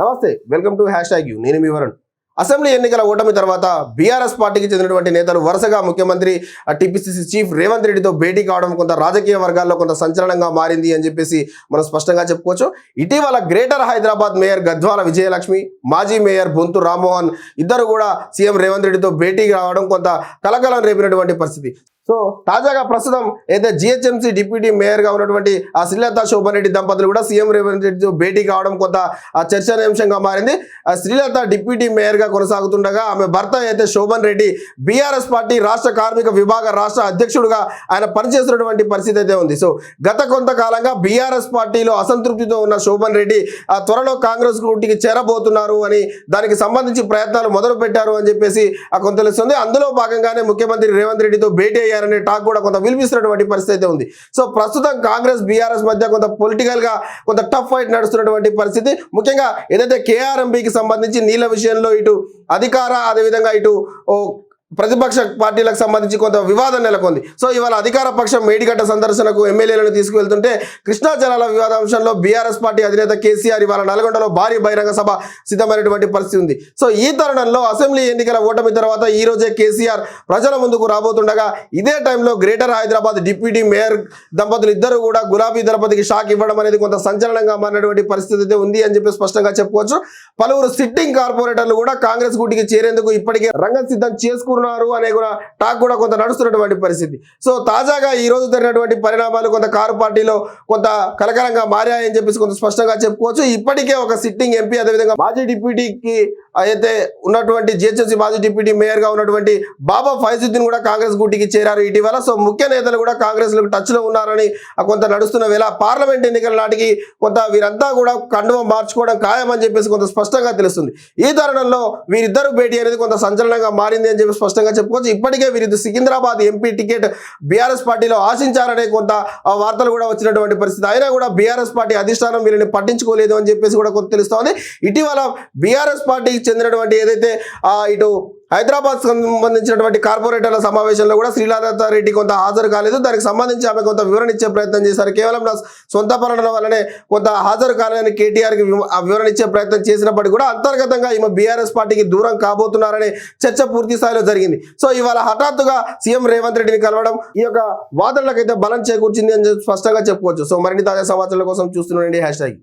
నమస్తే welcome to hashtag you. నేను మీ వరుణ్. అసెంబ్లీ ఎన్నికల ఓటమి తర్వాత బీఆర్ఎస్ పార్టీకి చెందినటువంటి నేతలు వరుసగా ముఖ్యమంత్రి టీపీసీసీ చీఫ్ రేవంత్ రెడ్డితో భేటీ కావడం కొంత రాజకీయ వర్గాల్లో కొంత సంచలనంగా మారింది అని చెప్పేసి మనం స్పష్టంగా చెప్పుకోవచ్చు. ఇటీవల గ్రేటర్ హైదరాబాద్ మేయర్ గద్వాల విజయలక్ష్మి మాజీ మేయర్ బొంతు రామ్మోహన్ ఇద్దరు కూడా సీఎం రేవంత్ రెడ్డితో భేటీ కావడం కొంత కలకలం రేపినటువంటి పరిస్థితి. సో తాజాగా ప్రస్తుతం అయితే జిహెచ్ఎంసీ డిప్యూటీ మేయర్గా ఉన్నటువంటి ఆ శ్రీలత శోభన్ రెడ్డి దంపతులు కూడా సీఎం రేవంత్ రెడ్డితో భేటీ కావడం కొంత ఆ చర్చనీయాంశంగా మారింది. ఆ శ్రీలత డిప్యూటీ మేయర్గా కొనసాగుతుండగా ఆమె భర్త అయితే శోభన్ రెడ్డి బీఆర్ఎస్ పార్టీ రాష్ట్ర కార్మిక విభాగ రాష్ట్ర అధ్యక్షుడుగా ఆయన పనిచేస్తున్నటువంటి పరిస్థితి అయితే ఉంది. సో గత కొంతకాలంగా బీఆర్ఎస్ పార్టీలో అసంతృప్తితో ఉన్న శోభన్ రెడ్డి ఆ త్వరలో కాంగ్రెస్ గుటికి చేరబోతున్నారు అని దానికి సంబంధించి ప్రయత్నాలు మొదలు పెట్టారు అని చెప్పేసి ఆ కొంత తెలుస్తుంది. అందులో భాగంగానే ముఖ్యమంత్రి రేవంత్ రెడ్డితో భేటీ అయ్యారు. అయ్యారనే టాక్ కూడా కొంత వినిపిస్తున్నటువంటి పరిస్థితి అయితే ఉంది. సో ప్రస్తుతం కాంగ్రెస్ బీఆర్ఎస్ మధ్య కొంత పొలిటికల్గా కొంత టఫ్ ఫైట్ నడుస్తున్నటువంటి పరిస్థితి. ముఖ్యంగా ఏదైతే కేఆర్ఎంపీకి సంబంధించి నీళ్ళ విషయంలో ఇటు అధికార అదేవిధంగా ఇటు ప్రతిపక్ష పార్టీలకు సంబంధించి కొంత వివాదం నెలకొంది. సో ఇవాళ అధికార పక్షం మేడిగడ్డ సందర్శనకు ఎమ్మెల్యేలను తీసుకువెళ్తుంటే కృష్ణా జలాల వివాదాంశంలో బీఆర్ఎస్ పార్టీ అధినేత కేసీఆర్ ఇవాళ నల్గొండలో భారీ బహిరంగ సభ సిద్ధమైనటువంటి పరిస్థితి ఉంది. సో ఈ తరుణంలో అసెంబ్లీ ఎన్నికల ఓటమి తర్వాత ఈ రోజే కేసీఆర్ ప్రజల ముందుకు రాబోతుండగా ఇదే టైంలో గ్రేటర్ హైదరాబాద్ డిప్యూటీ మేయర్ దంపతులు ఇద్దరు కూడా గులాబీ దళపతికి షాక్ ఇవ్వడం అనేది కొంత సంచలనంగా మారినటువంటి పరిస్థితి అయితే ఉంది అని చెప్పి స్పష్టంగా చెప్పుకోవచ్చు. పలువురు సిట్టింగ్ కార్పొరేటర్లు కూడా కాంగ్రెస్ గుడికి చేరేందుకు ఇప్పటికే రంగం సిద్ధం చేసుకున్నారు. అనే కూడా టాక్ కూడా కొంత నడుస్తున్నటువంటి పరిస్థితి. సో తాజాగా ఈ రోజు జరిగినటువంటి పరిణామాలు కొంత కారు పార్టీలో కొంత కలకలంగా మారాయని చెప్పేసి కొంత స్పష్టంగా చెప్పుకోవచ్చు. ఇప్పటికే ఒక సిట్టింగ్ ఎంపీ అదేవిధంగా మాజీ డిప్యూటీకి అయితే ఉన్నటువంటి జిహెచ్ఎంసీ మాజీ డిప్యూటీ మేయర్గా ఉన్నటువంటి బాబా ఫైజుద్దీన్ కూడా కాంగ్రెస్ గుట్టికి చేరారు. ఇటీవల సో ముఖ్య నేతలు కూడా కాంగ్రెస్లకు టచ్లో ఉన్నారని ఆ కొంత నడుస్తున్న వేళ పార్లమెంట్ ఎన్నికల నాటికి కొంత వీరంతా కూడా కండువం మార్చుకోవడం ఖాయమని చెప్పేసి కొంత స్పష్టంగా తెలుస్తుంది. ఈ తరుణంలో వీరిద్దరు భేటీ అనేది కొంత సంచలనంగా మారింది అని చెప్పి స్పష్టంగా చెప్పుకోవచ్చు. ఇప్పటికే వీరిద్దరు సికింద్రాబాద్ ఎంపీ టికెట్ బీఆర్ఎస్ పార్టీలో ఆశించారనే కొంత ఆ వార్తలు కూడా వచ్చినటువంటి పరిస్థితి. అయినా కూడా బీఆర్ఎస్ పార్టీ అధిష్టానం వీరిని పట్టించుకోలేదు అని చెప్పేసి కూడా కొంత తెలుస్తోంది. ఇటీవల బీఆర్ఎస్ పార్టీ చెందినటువంటి ఏదైతే ఇటు హైదరాబాద్ సంబంధించినటువంటి కార్పొరేటర్ల సమావేశంలో కూడా శ్రీలత రెడ్డి కొంత హాజరు కాలేదు. దానికి సంబంధించి ఆమె కొంత వివరణ ఇచ్చే ప్రయత్నం చేశారు. కేవలం నా సొంత పనుల వల్లనే కొంత హాజరు కాలేదని కేటీఆర్కి వివరణ ఇచ్చే ప్రయత్నం చేసినప్పటికీ కూడా అంతర్గతంగా ఈమె బీఆర్ఎస్ పార్టీకి దూరం కాబోతున్నారనే చర్చ పూర్తి స్థాయిలో జరిగింది. సో ఇవాళ హఠాత్తుగా సీఎం రేవంత్ రెడ్డిని కలవడం ఈ యొక్క వాదనలకైతే బలం చేకూర్చింది అని స్పష్టంగా చెప్పుకోవచ్చు. సో మరిన్ని తాజా సమాచారాల కోసం చూస్తున్నాండి హ్యాష్ ట్యాగ్